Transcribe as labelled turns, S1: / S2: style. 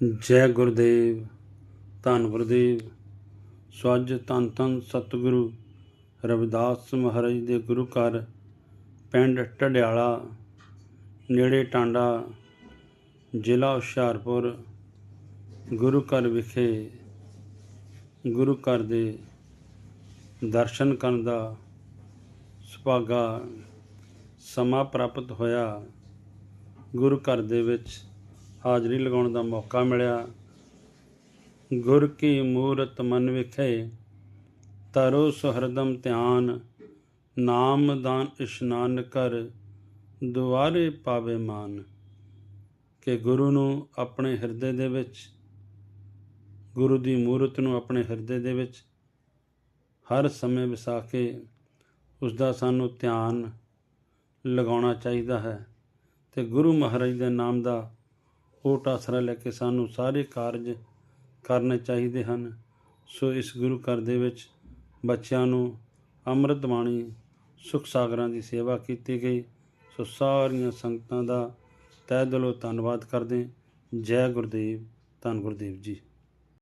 S1: ਜੈ ਗੁਰਦੇਵ, ਧੰਨ ਗੁਰਦੇਵ ਸਵੱਜ ਧੰਨ ਧੰਨ ਸਤਿਗੁਰੂ ਰਵਿਦਾਸ ਮਹਾਰਾਜ ਦੇ ਗੁਰੂ ਘਰ, ਪਿੰਡ ਢਡਿਆਲਾ, ਨੇੜੇ ਟਾਂਡਾ, ਜ਼ਿਲ੍ਹਾ ਹੁਸ਼ਿਆਰਪੁਰ, ਗੁਰੂ ਘਰ ਵਿਖੇ ਗੁਰੂ ਘਰ ਦੇ ਦਰਸ਼ਨ ਕਰਨ ਦਾ ਸੁਭਾਗਾ ਸਮਾਂ ਪ੍ਰਾਪਤ ਹੋਇਆ। ਗੁਰੂ ਘਰ ਦੇ ਵਿੱਚ ਹਾਜ਼ਰੀ ਲਗਾਉਣ ਦਾ ਮੌਕਾ ਮਿਲਿਆ। ਗੁਰ ਕੀ ਮੂਰਤ ਮਨ ਵਿਖੇ, ਤਰੋ ਸੁਹਰਦਮ ਧਿਆਨ, ਨਾਮ ਦਾਨ ਇਸ਼ਨਾਨ ਕਰ, ਦੁਆਰੇ ਪਾਵੇ ਮਾਨ। ਕਿ ਗੁਰੂ ਨੂੰ ਆਪਣੇ ਹਿਰਦੇ ਦੇ ਵਿੱਚ, ਗੁਰੂ ਦੀ ਮੂਰਤ ਨੂੰ ਆਪਣੇ ਹਿਰਦੇ ਦੇ ਵਿੱਚ ਹਰ ਸਮੇਂ ਵਸਾ ਕੇ ਉਸ ਦਾ ਸਾਨੂੰ ਧਿਆਨ ਲਗਾਉਣਾ ਚਾਹੀਦਾ ਹੈ। ਤੇ ਗੁਰੂ ਮਹਾਰਾਜ ਦੇ ਨਾਮ ਦਾ ਓਟ ਆਸਰਾ ਲੈ ਕੇ ਸਾਨੂੰ ਸਾਰੇ ਕਾਰਜ ਕਰਨੇ ਚਾਹੀਦੇ ਹਨ। ਸੋ ਇਸ ਗੁਰੂ ਘਰ ਦੇ ਵਿੱਚ ਬੱਚਿਆਂ ਨੂੰ ਅੰਮ੍ਰਿਤ ਬਾਣੀ ਸੁਖ ਸਾਗਰਾਂ ਦੀ ਸੇਵਾ ਕੀਤੀ ਗਈ। ਸੋ ਸਾਰੀਆਂ ਸੰਗਤਾਂ ਦਾ ਤਹਿ ਦਿਲੋਂ ਧੰਨਵਾਦ ਕਰਦੇ ਜੈ ਗੁਰਦੇਵ, ਧੰਨ ਗੁਰਦੇਵ ਜੀ।